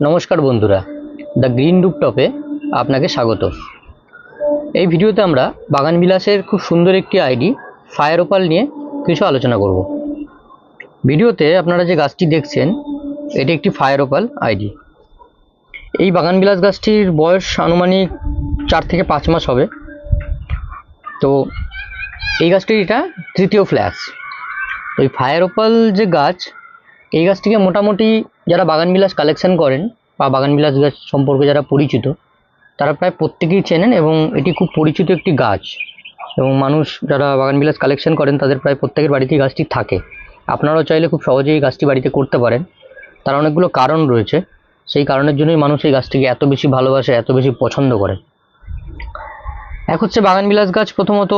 নমস্কার বন্ধুরা, the green রুপটপে আপনাকে স্বাগত। এই ভিডিওতে আমরা বাগান বিলাসের খুব সুন্দর একটি আইডি, ফায়ার ওপাল নিয়ে কিছু আলোচনা করব। ভিডিওতে আপনারা যে গাছটি দেখছেন, এটি একটি ফায়ার ওপাল আইডি। এই বাগান বিলাস গাছটির বয়স আনুমানিক চার থেকে পাঁচ মাস হবে। তো এই গাছটির এটা তৃতীয় ফ্ল্যাশ। ওই ফায়ার ওপাল যে গাছ, এই গাছটিকে মোটামুটি যারা বাগান বিলাস কালেকশন করেন বা বাগান বিলাস গাছ সম্পর্কে যারা পরিচিত, তারা প্রায় প্রত্যেকেই চেনেন এবং এটি খুব পরিচিত একটি গাছ। এবং মানুষ যারা বাগান বিলাস কালেকশন করেন, তাদের প্রায় প্রত্যেকের বাড়িতেই গাছটি থাকে। আপনারাও চাইলে খুব সহজেই গাছটি বাড়িতে করতে পারেন। তার অনেকগুলো কারণ রয়েছে। সেই কারণের জন্যই মানুষ এই গাছটিকে এত বেশি ভালোবাসে, এত বেশি পছন্দ করে। এক হচ্ছে বাগান বিলাস গাছ প্রথমত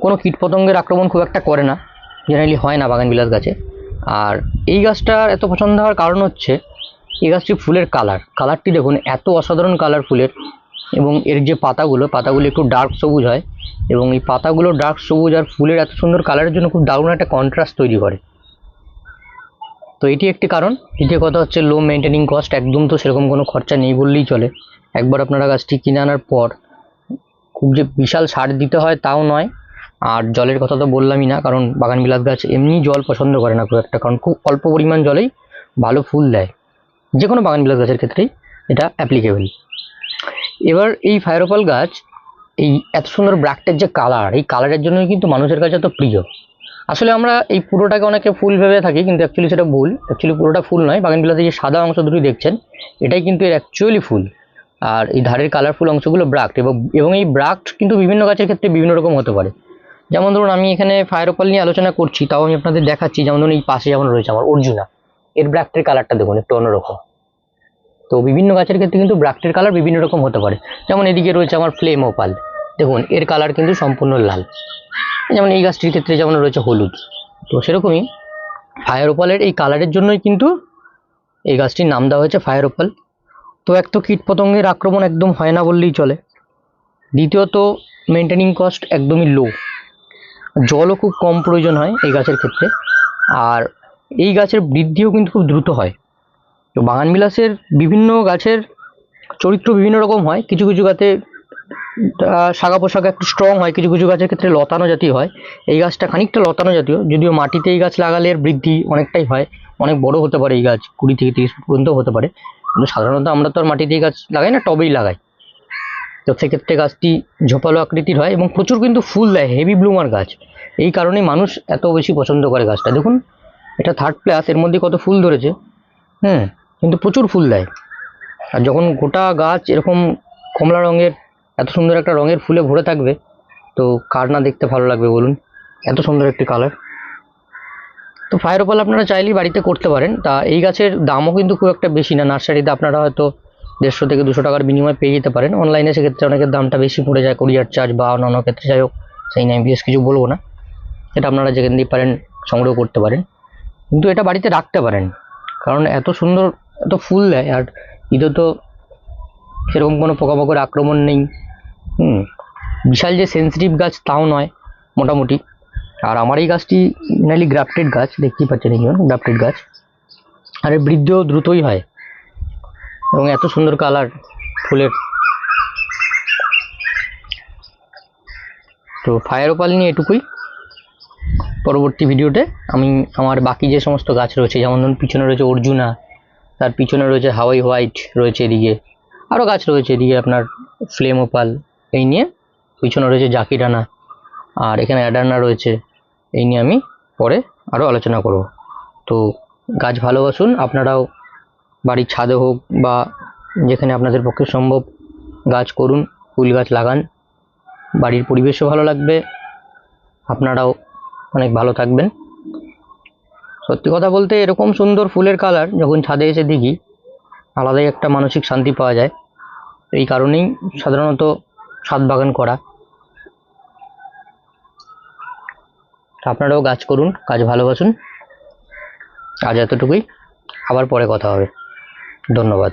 কোনো কীটপতঙ্গের আক্রমণ খুব একটা করে না। জেনারেলি হয় না বাগান বিলাস গাছে। আর এই গাছটার এত পছন্দ হওয়ার কারণ হচ্ছে, এই গাছটির ফুলের কালার কালারটি দেখুন, এত অসাধারণ কালার ফুলের এবং এর যে পাতাগুলো পাতাগুলো একটু ডার্ক সবুজ হয় এবং এই পাতাগুলো ডার্ক সবুজ আর ফুলের এত সুন্দর কালারের জন্য খুব দারুণ একটা কন্ট্রাস্ট তৈরি করে। তো এটি একটি কারণ। দ্বিতীয় কথা হচ্ছে লো মেনটেনিং কস্ট একদম তো সেরকম কোনো খরচা নেই বললেই চলে। একবার আপনারা গাছটি কিনে আনার পর, খুব যে বিশাল সার দিতে হয় তাও নয়। আর জলের কথা তো বললামই না, কারণ বাগান বিলাস গাছ এমনি জল পছন্দ করে না খুব একটা, কারণ খুব অল্প পরিমাণ জলেই ভালো ফুল দেয়। যে কোনো বাগান বিলাস গাছের ক্ষেত্রেই এটা অ্যাপ্লিকেবল এবার এই ফায়ারোপাল গাছ, এই এত সুন্দর ব্র্যাকটের যে কালার এই কালারের জন্যই কিন্তু মানুষের কাছে এত প্রিয়। আসলে আমরা এই পুরোটাকে অনেকে ফুল ভেবে থাকি, কিন্তু অ্যাকচুয়ালি সেটা ভুল। অ্যাকচুয়ালি পুরোটা ফুল নয়, বাগান বিলাসে যে সাদা অংশ দুটি দেখছেন, এটাই কিন্তু এর অ্যাকচুয়ালি ফুল। আর এই ধারের কালারফুল অংশগুলো ব্রাক্ট, এবং এবং এই ব্রাক্ট কিন্তু বিভিন্ন গাছের ক্ষেত্রে বিভিন্ন রকম হতে পারে। যেমন ধরুন আমি এখানে ফায়ার ওপাল নিয়ে আলোচনা করছি, তাও আমি আপনাদের দেখাচ্ছি। যেমন ধরুন এই পাশে যেমন রয়েছে আমার অর্জুনা, এর ব্র্যাক্টের কালারটা দেখুন একটু অন্যরকম। তো বিভিন্ন গাছের ক্ষেত্রে কিন্তু ব্র্যাক্টের কালার বিভিন্ন রকম হতে পারে। যেমন এদিকে রয়েছে আমার ফ্লেম ওপাল দেখুন এর কালার কিন্তু সম্পূর্ণ লাল। যেমন এই গাছটির ক্ষেত্রে যেমন রয়েছে হলুদ। তো সেরকমই ফায়ার ওপালের এই কালারের জন্যই কিন্তু এই গাছটির নাম দেওয়া হয়েছে ফায়ার ওপাল তো এক তো কীটপতঙ্গের আক্রমণ একদম হয় না বললেই চলে। দ্বিতীয়ত মেনটেনিং কস্ট একদমই লো জলও খুব কম প্রয়োজন হয় এই গাছের ক্ষেত্রে। আর এই গাছের বৃদ্ধিও কিন্তু খুব দ্রুত হয়। তো বাগান বিলাসের বিভিন্ন গাছের চরিত্র বিভিন্ন রকম হয়। কিছু কিছু গাছে শাখা পোশাক একটু স্ট্রং হয়, কিছু কিছু গাছের ক্ষেত্রে লতানো জাতীয় হয়। এই গাছটা খানিকটা লতানো জাতীয়, যদিও মাটিতে এই গাছ লাগালে এর বৃদ্ধি অনেকটাই হয়। অনেক বড় হতে পারে এই গাছ, কুড়ি থেকে তিরিশ ফুট পর্যন্ত হতে পারে। কিন্তু সাধারণত আমরা তো আর মাটিতে এই গাছ লাগাই না টবেই লাগাই। তো সেক্ষেত্রে গাছটি ঝোপালো আকৃতির হয় এবং প্রচুর কিন্তু ফুল দেয় হেভি ব্লুমার গাছ। এই কারণেই মানুষ এত বেশি পছন্দ করে গাছটা। দেখুন, এটা থার্ড প্লাস এর মধ্যে কত ফুল ধরেছে। হ্যাঁ কিন্তু প্রচুর ফুল দেয়। আর যখন গোটা গাছ এরকম কমলা রঙের, এত সুন্দর একটা রঙের ফুলে ভরে থাকবে, তো কার না দেখতে ভালো লাগবে বলুন? এত সুন্দর একটি কালার তো ফায়ার ওপাল আপনারা চাইলেই বাড়িতে করতে পারেন। তা এই গাছের দামও কিন্তু খুব একটা বেশি না। নার্সারিতে আপনারা হয়তো দেড়শো থেকে দুশো টাকার বিনিময়ে পেয়ে যেতে পারেন। অনলাইনে সেক্ষেত্রে অনেকের দামটা বেশি পড়ে যায় কুরিয়ার চার্জ বা অন্যান্য ক্ষেত্রে যাই হোক, সেই নাম বিশেষ কিছু বলব না। সেটা আপনারা যেখান দিয়ে পারেন, সংগ্রহ করতে পারেন। কিন্তু এটা বাড়িতে রাখতে পারেন, কারণ এত সুন্দর, এত ফুল দেয়। আর ঈদে তো সেরকম কোনো পোকামাকড় আক্রমণ নেই। হুম, বিশাল যে সেন্সিটিভ গাছ তাও নয়, মোটামুটি। আর আমার এই গাছটি ইনালি গ্রাফটেড গাছ, দেখতেই পাচ্ছেন এই গ্রাফটেড গাছ। আর এর বৃদ্ধিও দ্রুতই হয়। এবং এত সুন্দর কালার ফুলের। তো ফায়ার ওপাল নিয়ে এটুকুই। পরবর্তী ভিডিওতে আমি আমার বাকি যে সমস্ত গাছ রয়েছে, যেমন ধরুন পিছনে রয়েছে অর্জুনা, তার পিছনে রয়েছে হাওয়াই হোয়াইট রয়েছে এদিকে আরও গাছ রয়েছে এদিকে আপনার ফ্লেম ওপাল, এই নিয়ে পিছনে রয়েছে জাকিরানা আর এখানে অ্যাডারনা রয়েছে, এই নিয়ে আমি পরে আরও আলোচনা করব। তো গাছ ভালোবাসুন, আপনারাও বাড়ির ছাদে হোক বা যেখানে আপনাদের পক্ষে সম্ভব গাছ করুন, ফুল গাছ লাগান। বাড়ির পরিবেশও ভালো লাগবে। আপনারাও অনেক ভালো থাকবেন। সত্যি কথা বলতে এরকম সুন্দর ফুলের কালার যখন ছাদে এসে দেখি, আলাদাই একটা মানসিক শান্তি পাওয়া যায়। এই কারণেই সাধারণত ছাদ বাগান করা। আপনারাও গাছ করুন, কাজ ভালোবাসুন। আজ এতটুকুই। আবার পরে কথা হবে। ধন্যবাদ।